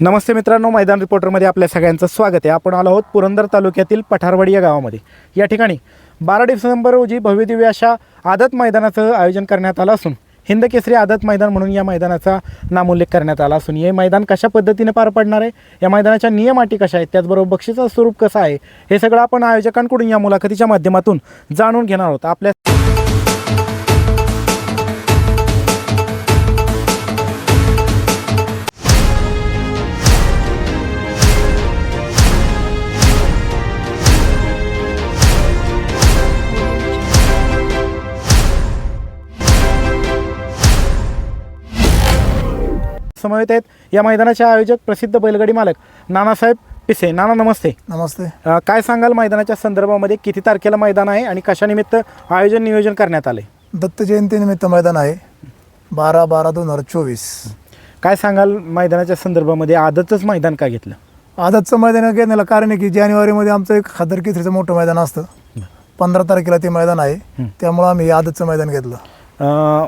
नमस्ते मित्रांनो मैदान रिपोर्टरमध्ये आपल्या सगळ्यांचं स्वागत आहे. आपण आलो आहोत पुरंदर तालुक्यातील पठारवाडी या गावामध्ये. या ठिकाणी बारा डिसेंबर रोजी भव्यदिव्य अशा आदत मैदानाचं आयोजन करण्यात आलं असून हिंद केसरी आदत मैदान म्हणून या मैदानाचा नामोल्लेख करण्यात आला असून हे मैदान कशा पद्धतीने पार पडणार आहे? या मैदानाच्या नियम अटी कशा आहेत? त्याचबरोबर बक्षीचं स्वरूप कसं आहे? हे सगळं आपण आयोजकांकडून या मुलाखतीच्या माध्यमातून जाणून घेणार आहोत. आपल्या समवेत आहेत. या मैदानाचे आयोजक प्रसिद्ध बैलगाडी मालक नानासाहेब पिसे. नाना नमस्ते. नमस्ते. अ, काय सांगाल मैदानाच्या संदर्भामध्ये? किती तारखेला मैदान आहे आणि कशानिमित्त आयोजन नियोजन करण्यात आले दत्त जयंतीनिमित्त मैदान आहे. बारा बारा दोन हजार चोवीस. काय सांगाल मैदानाच्या संदर्भामध्ये? आदतच मैदान का घेतलं? आजचं मैदान घेण्याला कारण आहे की जानेवारीमध्ये आमचं एक खादर केसरीचं मोठं मैदान असतं. पंधरा तारखेला ते मैदान आहे. त्यामुळं आम्ही आजचं मैदान घेतलं. अ,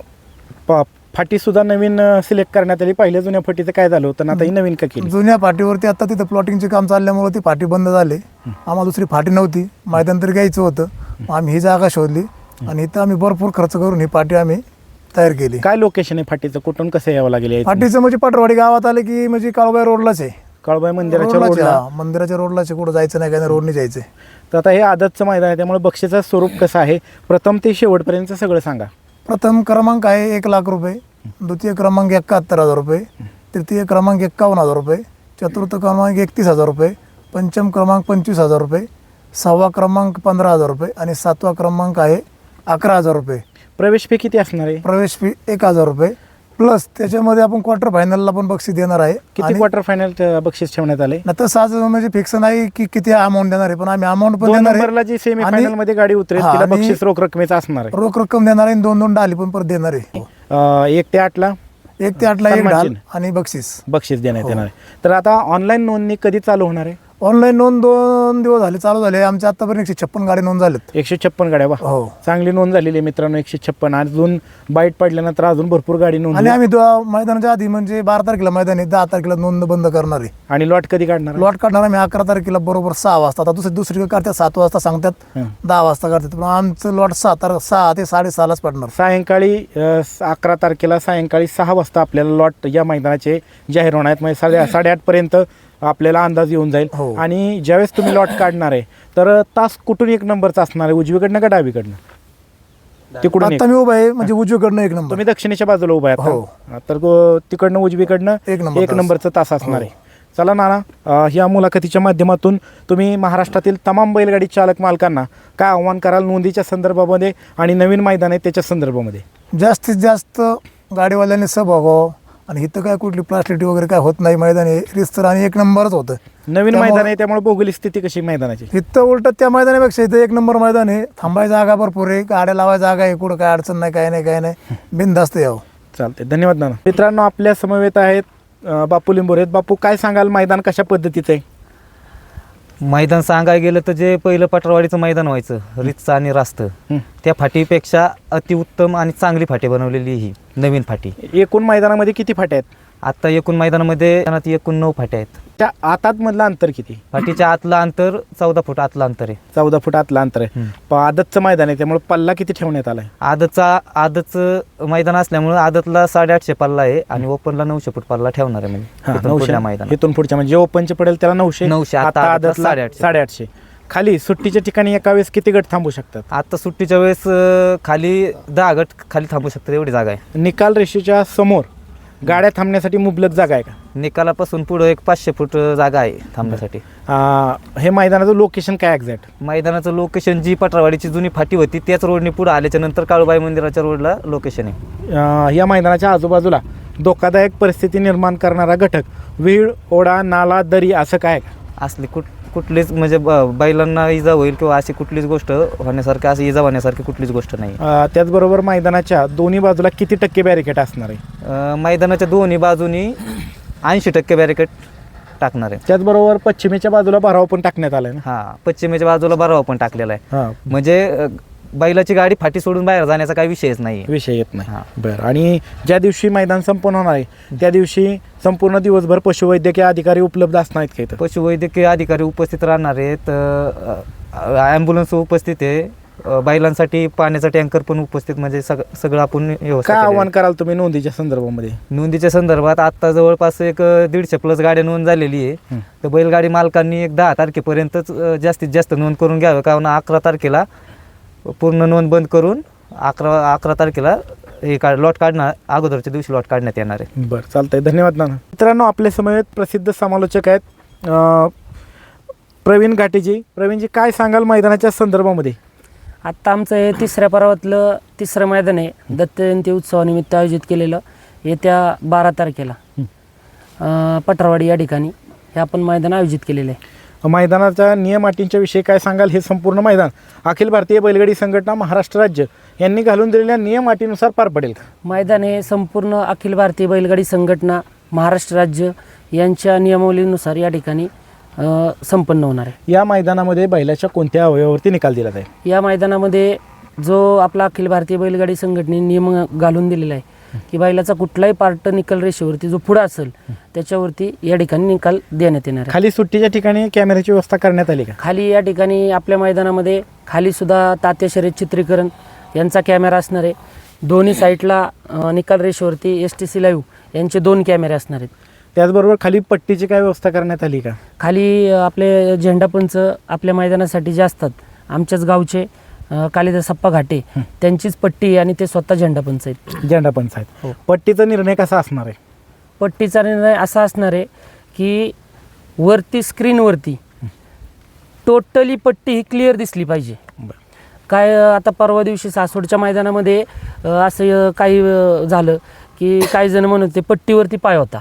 प फाटीसुद्धा नवीन सिलेक्ट करण्यात आली. पहिल्या जुन्या फाटीचं काय झालं होतं आता ही नवीन का केली? जुन्या फाटीवरती आता तिथं प्लॉटिंगचे काम चालल्यामुळं ती फाटी बंद झाली. आम्हाला दुसरी फाटी नव्हती. मैदान तरी घ्यायचं होतं. आम्ही ही जागा शोधली आणि इथं आम्ही भरपूर खर्च करून ही पाटी आम्ही तयार केली. काय लोकेशन आहे फाटीचं? कुठून कसं यावं लागेल? फाटीचं म्हणजे पटवाडी गावात आले की म्हणजे काळबाई रोडलाच आहे. कळबाई मंदिराच्या रोडला. मंदिराच्या रोडलाच आहे, कुठं जायचं नाही काय नाही रोडने जायचं तर आता हे आदतचं मैदान आहे त्यामुळे बक्षीचं स्वरूप कसं आहे? प्रथम ते शेवटपर्यंत सगळं सांगा. प्रथम क्रमांक आहे एक लाख रुपये. द्वितीय क्रमांक एकाहत्तर हजार रुपये तृतीय क्रमांक एक्कावन्न हजार रुपये चतुर्थ क्रमांक एकतीस हजार रुपये पंचम क्रमांक पंचवीस हजार रुपये सहावा क्रमांक पंधरा हजार रुपये आणि सातवा क्रमांक आहे अकरा हजार रुपये. प्रवेश फी किती असणार आहे? प्रवेश फी एक हजार रुपये. प्लस त्याच्यामध्ये आपण क्वार्टर फायनलला पण बक्षीस देणार आहे. किती आणि क्वार्टर फायनल बक्षीस ठेवण्यात आले न तसं आज म्हणजे फिक्स नाही की किती अमाऊंट देणार आहे पण आम्ही अमाऊंट पण दोन देणार नंबरला जी आहे सेमी आणि फायनलमध्ये गाडी उतरेल हा, तिला आणि बक्षीस रोख रकमेचं असणार आहे. रोख रक्कम देणार आहे आणि दोन दोन डाली पण परत देणार आहे. अं, एक ते आठला एक ते आठला एक ढाल चिन्ह. आणि बक्षीस बक्षीस देण्यात हो. येणार आहे तर आता ऑनलाईन नोंदणी कधी चालू होणार आहे ऑनलाईन नोंद दोन दिवस झाले चालू झाले. आमच्या आतापर्यंत एकशे छप्पन गाडी नोंद झालेत एकशे छप्पन गाड्या वा हो. चांगली नोंद झालेली आहे मित्रांनो एकशे छप्पन. अजून बाईट पडल्यानंतर अजून भरपूर गाडी नोंद आणि आम्ही दो- मैदानाच्या आधी म्हणजे बारा तारखेला मैदान आहे दहा तारखेला नोंद बंद करणार आहे. आणि लॉट कधी काढणार? लॉट काढणार आम्ही अकरा तारखेला बरोबर सहा वाजता. आता दुसरी दुसरी करतात सात वाजता सांगतात हं. दहा वाजता करतात पण आमचं लॉट सहा तार सहा ते साडेसहालाच पडणार. सायंकाळी अं, स- अकरा तारखेला सायंकाळी सहा वाजता आपल्याला लॉट या मैदानाचे जाहीर होणार आहेत. म्हणजे साडे साडेआठ पर्यंत आपल्याला अंदाज येऊन जाईल हो. आणि ज्यावेळेस तुम्ही लॉट काढणार आहे तर तास कुठून एक नंबरचा असणार आहे उजवीकडनं का डावीकडनं तिकडून एक. आता मी उभा आहे म्हणजे उजवीकडनं एक नंबर तुम्ही दक्षिणेच्या बाजूला उभा आहे हो. तर गो- तिकडनं उजवीकडनं एक नंबर एक तास. नंबरचा तास असणार हो. आहे चला नाना अं, या मुलाखतीच्या माध्यमातून तुम्ही महाराष्ट्रातील तमाम बैलगाडी चालक मालकांना काय आव्हान कराल नोंदीच्या संदर्भामध्ये आणि नवीन मैदान आहे त्याच्या संदर्भामध्ये जास्तीत जास्त गाडीवाल्यांनी सहभाग व्हावं आणि इथं काय कुठली प्लास्टिक वगैरे काय होत नाही मैदान आहे रिस्तर आणि एक नंबरच होतं. नवीन त्यामुळं- मैदान आहे त्यामुळे भौगोलिक स्थिती कशी मैदानाची? इथं उलट त्या मैदानापेक्षा इथं एक नंबर मैदान आहे. थांबायची जागा भरपूर आहे. गाड्या लावायची जागा आहे. कुठं काय अडचण नाही काय नाही काय नाही. बिनधास्त यावं चालते धन्यवाद नाना. मित्रांनो आपल्या समवेत आहेत अं, बापू लिंबोरे आहेत. बापू काय सांगाल? मैदान कशा पद्धतीचं आहे? मैदान सांगायला गेलं तर जे पहिलं पटरवाडीचं मैदान व्हायचं रितचं आणि रास्त. त्या फाटीपेक्षा अतिउत्तम आणि चांगली फाटी बनवलेली ही नवीन फाटी. एकूण मैदानामध्ये किती फाट्या आहेत? आत्ता एकूण मैदानामध्ये एकूण नऊ फाट्या आहेत. त्या आतात मधलं अंतर किती? फाटीच्या आतलं अंतर चौदा फूट आतलं अंतर आहे. चौदा फूट आतलं अंतर आहे. हं. प- आदतचं मैदान आहे त्यामुळे पल्ला किती ठेवण्यात आलाय? आदतचा आदतचं मैदान असल्यामुळं आदतला साडेआठशे पल्ला आहे आणि ओपनला नऊशे फूट पल्ला ठेवणार आहे हा, म्हणजे पुढल्या मैदानात. इथून पुढच्या म्हणजे जे ओपनचे पडेल त्याला नऊशे नऊशे, आता आता आदतला आदतला साडेआठशे. साडेआठशे. खाली सुट्टीच्या ठिकाणी एका वेळेस किती गट थांबू शकतात? आता सुट्टीच्या वेळेस अं, खाली दहा गट खाली थांबू शकतात एवढी जागा आहे. निकाल रेषेच्या समोर गाड्या थांबण्यासाठी मुबलक जागा आहे का? निकालापासून पुढं एक पाचशे फूट जागा आहे थांबण्यासाठी. अं, हे मैदानाचं लोकेशन काय एक्झॅक्ट मैदानाचं लोकेशन जी पटरावाडीची जुनी फाटी होती त्याच रोडने पुढे आल्याच्यानंतर काळूबाई मंदिराच्या रोडला लोकेशन आहे. या मैदानाच्या आजूबाजूला धोकादायक परिस्थिती निर्माण करणारा घटक विहीळ ओढा नाला दरी असं काय आहे का? असली कुठ कुठलीच म्हणजे ब- बैलांना इजा होईल किंवा अशी कुठलीच गोष्ट होण्यासारखी अशी इजा होण्यासारखी कुठलीच गोष्ट नाही. अं, त्याचबरोबर मैदानाच्या दोन्ही बाजूला किती टक्के बॅरिकेड असणार आहे? अं, मैदानाच्या दोन्ही बाजूनी ऐंशी टक्के बॅरिकेड टाकणार आहे. त्याचबरोबर पश्चिमेच्या बाजूला भराव पण टाकण्यात आलाय ना? हा पश्चिमेच्या बाजूला बरावा पण टाकलेला आहे. हा. म्हणजे अं, बैलाची गाडी फाटी सोडून बाहेर जाण्याचा काही विषयच नाही विषय येत नाही. हां. बरं. आणि ज्या दिवशी मैदान संपन्न होणार आहे त्या दिवशी संपूर्ण दिवसभर पशुवैद्यकीय अधिकारी उपलब्ध असणार आहेत का इथं? पशुवैद्यकीय अधिकारी उपस्थित राहणार आहेत. ॲम्ब्युलन्स उपस्थित आहे. अ, बैलांसाठी पाण्याचा टँकर पण उपस्थित म्हणजे सग सगळं आपण व्यवस्था काय आव्हान कराल तुम्ही नोंदीच्या संदर्भामध्ये. नोंदीच्या संदर्भात आत्ता जवळपास एक अ, दीडशे प्लस गाड्या नोंद झालेली आहे. हं. तर बैलगाडी मालकांनी एक दहा तारखेपर्यंतच अ, जास्तीत जास्त नोंद करून घ्यावं. कारण अकरा तारखेला पूर्ण नोंद बंद करून अकरा अकरा तारखेला हे काढ लॉट काढणार अगोदरच्या दिवशी लॉट काढण्यात येणार आहे. बरं चालतंय. धन्यवाद नाना. मित्रांनो आपल्या समवेत प्रसिद्ध समालोचक आहेत अं, प्रवीण घाटेजी. प्रवीणजी काय सांगाल मैदानाच्या संदर्भामध्ये? आत्ता आमचं हे तिसऱ्या पर्वातलं तिसरं मैदान आहे. दत्त जयंती उत्सवानिमित्त आयोजित केलेलं येत्या बारा तारखेला अं, पटरवाडी या ठिकाणी हे आपण मैदान आयोजित केलेलं आहे. मैदानाच्या नियम अटींच्या विषयी काय सांगाल हे संपूर्ण मैदान. अखिल भारतीय बैलगाडी संघटना महाराष्ट्र राज्य यांनी घालून दिलेल्या नियम अटीनुसार पार पडेल? मैदान हे संपूर्ण अखिल भारतीय बैलगाडी संघटना महाराष्ट्र राज्य यांच्या नियमावलीनुसार या ठिकाणी संपन्न होणार आहे. या मैदानामध्ये बैलाच्या कोणत्या अवयवावरती निकाल दिला जाईल? या मैदानामध्ये जो आपला अखिल भारतीय बैलगाडी संघटनेने नियम घालून दिलेला आहे की बैलाचा कुठलाही पार्ट निकाल रेषेवरती जो पुढं असेल त्याच्यावरती या ठिकाणी निकाल देण्यात येणार आहे. खाली सुट्टीच्या ठिकाणी कॅमेऱ्याची व्यवस्था करण्यात आली का? खाली या ठिकाणी आपल्या मैदानामध्ये खाली सुद्धा तात्या शर्यत चित्रीकरण यांचा कॅमेरा असणार आहे. दोन्ही साईडला अं, निकाल रेषेवरती एस टी सी लाईव्ह यांचे दोन कॅमेरे असणार आहेत. त्याचबरोबर खाली पट्टीची काय व्यवस्था करण्यात आली का? खाली अं, आपले झेंडापंच आपल्या मैदानासाठी जे असतात आमच्याच गावचे कालिदासप्पा घाटे त्यांचीच पट्टी आणि ते स्वतः झेंडापंच आहेत झेंडा पंच आहेत हो. पट्टीचा निर्णय कसा असणार आहे? पट्टीचा निर्णय असा असणार आहे की वरती स्क्रीनवरती टोटली पट्टी ही क्लिअर दिसली पाहिजे. काय आता परवा दिवशी सासवडच्या मैदानामध्ये असं काही झालं की काही जण म्हणत होते पट्टीवरती पाय होता.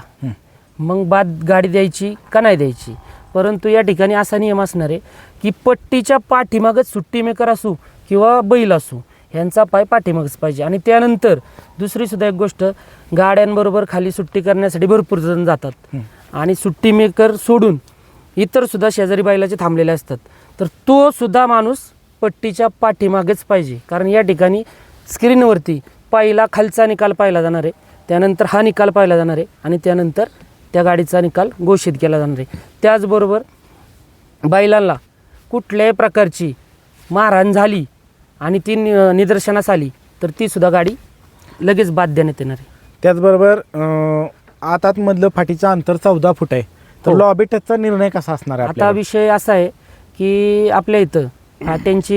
मग बाद गाडी द्यायची का नाही द्यायची? परंतु या ठिकाणी असा नियम असणार आहे की पट्टीच्या पाठीमागच सुट्टी मेकर असू किंवा बैल असू ह्यांचा पाय पाठीमागच पाहिजे. आणि त्यानंतर दुसरी सुद्धा एक गोष्ट गाड्यांबरोबर खाली सुट्टी करण्यासाठी भरपूर जण जातात. आणि सुट्टी मेकर सोडून इतर सुद्धा शेजारी बैलाचे थांबलेले असतात. तर तो सुद्धा माणूस पट्टीच्या पाठीमागेच पाहिजे. कारण या ठिकाणी स्क्रीनवरती पहिला खालचा निकाल पाहिला जाणार आहे त्यानंतर हा निकाल पाहिला जाणार आहे आणि त्यानंतर त्या गाडीचा निकाल घोषित केला जाणार आहे. त्याचबरोबर बैलांना कुठल्याही प्रकारची मारहाण झाली आणि ती नि- निदर्शनास आली तर ती सुद्धा गाडी लगेच बाद देण्यात येणार आहे त्याचबरोबर अं, आतातमधलं फाटीचं अंतर चौदा फूट आहे तर हो. लॉबी टचचा निर्णय कसा असणार आहे आता आपल्याला? विषय असा आहे की आपल्या इथं फाट्यांची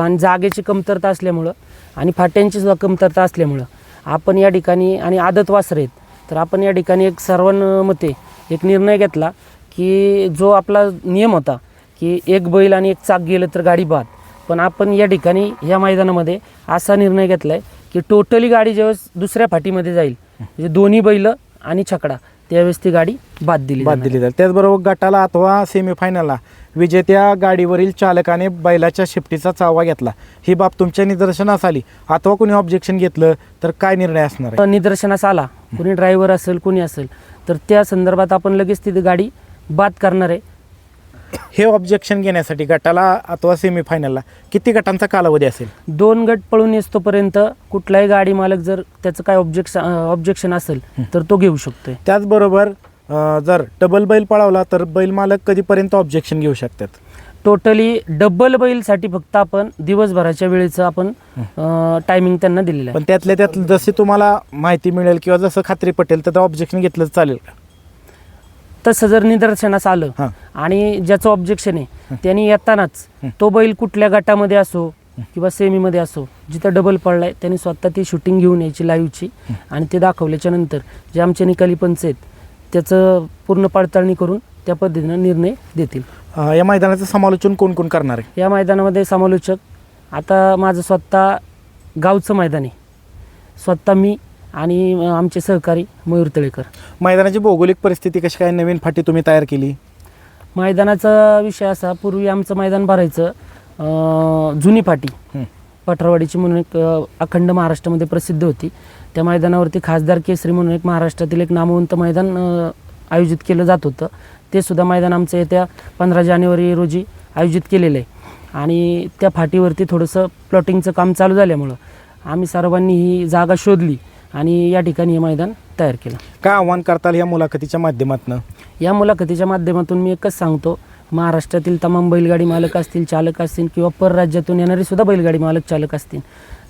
आणि जागेची कमतरता असल्यामुळं आणि फाट्यांची सुद्धा कमतरता असल्यामुळं आपण या ठिकाणी आणि आदत वासर आहेत तर आपण या ठिकाणी एक सर्वांमते एक निर्णय घेतला की जो आपला नियम होता की एक बैल आणि एक चाक गेलं तर गाडी बाद पण आपण या ठिकाणी या मैदानामध्ये असा निर्णय घेतला आहे की टोटली गाडी ज्यावेळेस दुसऱ्या फाटीमध्ये जाईल म्हणजे दोन्ही बैल आणि छकडा त्यावेळेस ती गाडी बाद दिली बाद. दिली जाईल. त्याचबरोबर गटाला अथवा सेमीफायनलला विजेत्या गाडीवरील चालकाने बैलाच्या शिफ्टीचा चावा घेतला. ही बाब तुमच्या निदर्शनास आली. अथवा कोणी ऑब्जेक्शन घेतलं तर काय निर्णय असणार निदर्शनास आला. कुणी ड्रायव्हर असेल कुणी असेल तर त्या संदर्भात आपण लगेच ती गाडी बाद करणार आहे. हे ऑब्जेक्शन घेण्यासाठी गटाला अथवा सेमीफायनलला किती गटांचा कालावधी असेल? दोन गट पळून येतोपर्यंत कुठलाही गाडी मालक जर त्याचं काय ऑब्जेक्शन ऑब्जेक्शन असेल तर तो घेऊ शकतोय. त्याचबरोबर अं, जर डबल बैल पळवला तर बैल मालक कधीपर्यंत ऑब्जेक्शन घेऊ शकतात? टोटली डबल बैलसाठी फक्त आपण दिवसभराच्या वेळेचं आपण टायमिंग त्यांना दिलेलं आहे. पण त्यातल्या त्यात जशी तुम्हाला माहिती मिळेल किंवा जसं खात्री पटेल तर ऑब्जेक्शन घेतलं तर चालेल का? तसं जर निदर्शनास आलं हां. आणि ज्याचं ऑब्जेक्शन आहे त्यांनी येतानाच तो बैल कुठल्या गटामध्ये असो किंवा सेमीमध्ये असो जिथं डबल पडलाय त्यांनी स्वतः ती शूटिंग घेऊन यायची लाईव्हची आणि ते दाखवल्याच्या नंतर जे आमचे निकाली पंच आहेत त्याचं पूर्ण पडताळणी करून त्या पद्धतीनं निर्णय देतील. अं, या मैदानाचं समालोचन कोण कोण करणार आहे? या मैदानामध्ये समालोचक आता माझं स्वतः गावचं मैदान आहे. स्वतः मी आणि आमचे सहकारी मयूर तळेकर. मैदानाची भौगोलिक परिस्थिती कशी काय? नवीन फाटी तुम्ही तयार केली? मैदानाचा विषय असा पूर्वी आमचं मैदान भरायचं अं, जुनी फाटी. पठरवाडीची म्हणून एक अं, अखंड महाराष्ट्रामध्ये प्रसिद्ध होती. त्या मैदानावरती खासदार केसरी म्हणून एक महाराष्ट्रातील एक नामवंत मैदान अं, आयोजित केलं जात होतं. ते सुद्धा मैदान आमचं येत्या पंधरा जानेवारी रोजी आयोजित केलेलं आहे. आणि त्या फाटीवरती थोडंसं प्लॉटिंगचं काम चालू झाल्यामुळं आम्ही सर्वांनी ही जागा शोधली. आणि या ठिकाणी हे मैदान तयार केलं. काय आव्हान करताल या मुलाखतीच्या माध्यमातून? या मुलाखतीच्या माध्यमातून मी एकच सांगतो महाराष्ट्रातील तमाम बैलगाडी मालक असतील चालक असतील किंवा परराज्यातून येणारे सुद्धा बैलगाडी मालक चालक असतील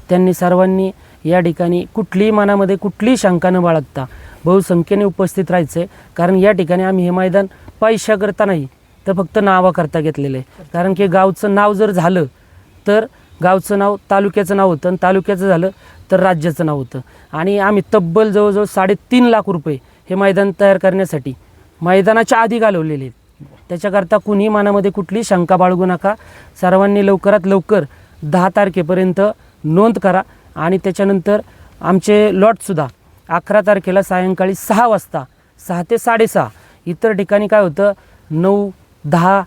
त्यांनी सर्वांनी या ठिकाणी कुठलीही मनामध्ये कुठलीही शंका न बाळगता बहुसंख्येने उपस्थित राहायचं. आहे कारण या ठिकाणी आम्ही हे मैदान पैशाकरता नाही तर फक्त नावाकरता घेतलेलं आहे. कारण की गावचं नाव जर झालं तर गावचं नाव तालुक्याचं नाव होतं आणि तालुक्याचं झालं तर राज्याचं नाव होतं. आणि आम्ही तब्बल जवळजवळ साडेतीन लाख रुपये हे मैदान तयार करण्यासाठी मैदानाच्या आधी घालवलेले आहेत. त्याच्याकरता कुणी मनामध्ये कुठली शंका बाळगू नका. सर्वांनी लवकरात लवकर दहा तारखेपर्यंत नोंद करा आणि त्याच्यानंतर आमचे लॉटसुद्धा अकरा तारखेला सायंकाळी सहा वाजता सहा ते साडेसहा इतर ठिकाणी काय होतं? नऊ दहा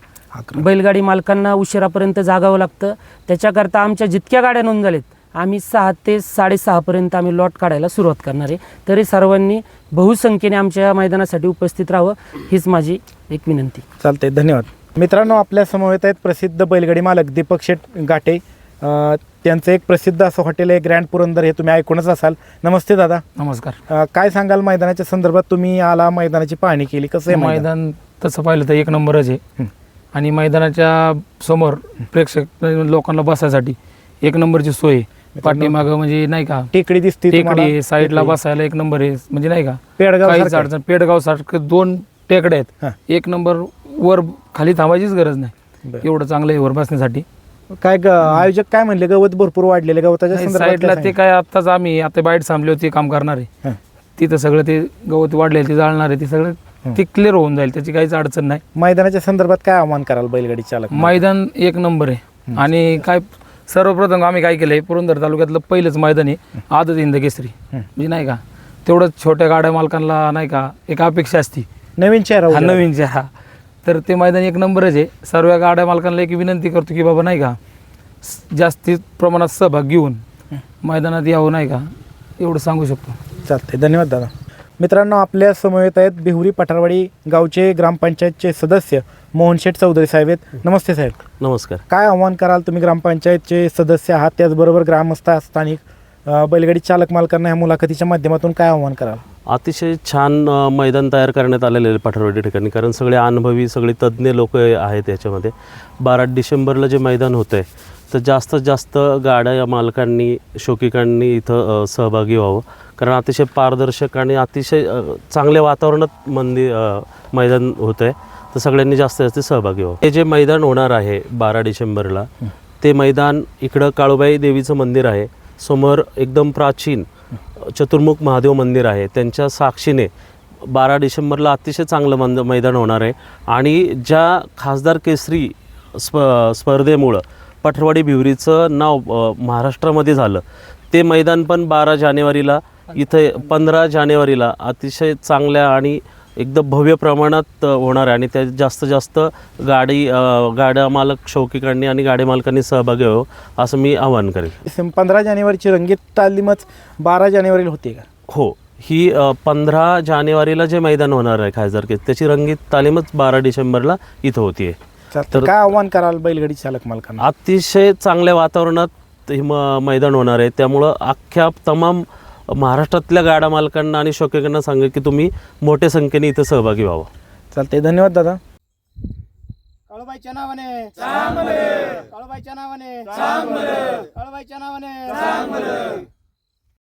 बैलगाडी मालकांना उशिरापर्यंत जागावं लागतं. त्याच्याकरता आमच्या जितक्या गाड्या नोंद झाल्यात आम्ही सहा ते साडेसहापर्यंत आम्ही लॉट काढायला सुरुवात करणार आहे. तरी सर्वांनी बहुसंख्येने आमच्या या मैदानासाठी उपस्थित राहावं हीच माझी एक विनंती. चालतंय धन्यवाद. मित्रांनो आपल्या समवेत आहेत प्रसिद्ध बैलगाडी मालक दीपक शेठ घाटे अ, त्यांचं एक प्रसिद्ध असं हॉटेल आहे ग्रँड पुरंदर हे तुम्ही ऐकूनच असाल. नमस्ते दादा. नमस्कार. काय सांगाल मैदानाच्या संदर्भात? तुम्ही आला मैदानाची पाहणी केली कसं आहे मैदान? तसं पाहिलं तर एक नंबरच आहे. आणि मैदानाच्या समोर प्रेक्षक लोकांना बसायसाठी एक नंबरची सोय आहे. पाठीमागं म्हणजे नाही का टेकडी दिसते टेकडी साईडला बसायला एक नंबर आहे म्हणजे नाही का पेडगाव काहीच सारखं आहे. अडचण पेडगाव सारखं दोन टेकड्या हा. आहेत एक नंबर वर खाली थांबायचीच गरज नाही बरं. एवढं चांगलं आहे वर बसण्यासाठी काय ग- आयोजक काय म्हणले गवत भरपूर वाढलेले गवताच्या नाही, संदर्भात साईडला काय ते काय आत्ताच आम्ही आता बाईट थांबले होते काम करणार आहे. तिथं सगळं ते गवत वाढले ते जाळणार आहे ते सगळं ते क्लिअर होऊन जाईल त्याची काहीच अडचण नाही? मैदानाच्या संदर्भात काय आव्हान कराल बैलगाडी चालक? मैदान एक नंबर आहे. आणि काय सर्वप्रथम आम्ही काय केलंय पुरंदर तालुक्यातलं पहिलंच मैदान आहे आदत इंद केसरी. म्हणजे नाही का तेवढंच छोट्या गाड्या मालकांना नाही का एक अपेक्षा असती. नवीन चेहरा. नवीन जे हा तर ते मैदान एक नंबरच आहे. सर्व गाड्या मालकांना एक विनंती करतो की बाबा नाही का जास्ती प्रमाणात सहभाग घेऊन मैदानात यावं नाही का एवढं सांगू शकतो. चालतंय. धन्यवाद दादा. मित्रांनो आपल्या समवेत आहेत बिहुरी पठारवाडी गावचे ग्रामपंचायतचे सदस्य मोहन शेठ चौधरी साहेब आहेत. नमस्ते साहेब. नमस्कार. काय आव्हान कराल तुम्ही ग्रामपंचायतचे सदस्य आहात? त्याचबरोबर ग्रामस्थ स्थानिक बैलगाडी चालक मालकांना ह्या मुलाखतीच्या माध्यमातून काय आव्हान कराल? अतिशय छान मैदान तयार करण्यात आलेले आहे पठारवाडी ठिकाणी कारण सगळे अनुभवी सगळे तज्ज्ञ लोक आहेत याच्यामध्ये. बारा डिसेंबरला जे मैदान होतं आहे तर जास्तीत जास्त गाड्या या मालकांनी शौकिकांनी इथं सहभागी व्हावं. कारण अतिशय पारदर्शक आणि अतिशय चांगल्या वातावरणात मंदिर मैदान होतं आहे तर सगळ्यांनी जास्तीत जास्त सहभागी व्हावं. हे जे मैदान होणार आहे बारा डिसेंबरला ते मैदान इकडं काळूबाई देवीचं मंदिर आहे. समोर एकदम प्राचीन चतुर्मुख महादेव मंदिर आहे. त्यांच्या साक्षीने बारा डिसेंबरला अतिशय चांगलं मंद मैदान होणार आहे. आणि ज्या खासदार केसरी स्प स्पर्धेमुळं पठरवाडी भिवरीचं नाव महाराष्ट्रामध्ये झालं. ते मैदान पण बारा जानेवारीला इथे पंधरा जानेवारीला अतिशय चांगल्या आणि एकदम भव्य प्रमाणात होणार आहे. आणि त्यात जास्त जास्त गाडी गाड्या मालक शौकिकांनी आणि गाडी मालकांनी सहभागी व्हावं असं मी आवाहन करेन. पंधरा जानेवारीची रंगीत तालीमच बारा जानेवारीला होती का? हो. ही पंधरा जानेवारीला जे मैदान होणार आहे खासदार केस त्याची रंगीत तालीमच बारा डिसेंबरला इथं होतीये. चालतंय. तर- काय आव्हान कराल बैलगाडी चालक मालकांना? अतिशय चांगल्या वातावरणात हे म मैदान होणार आहे. त्यामुळं अख्ख्या तमाम महाराष्ट्रातल्या गाडा मालकांना आणि शौकिकांना सांगेल की तुम्ही मोठ्या संख्येने इथं सहभागी व्हावं. चालतंय. धन्यवाद दादा. काळूबाईच्या नावाने. काळूबाईच्या नावाने. काळूबाईच्या नावाने.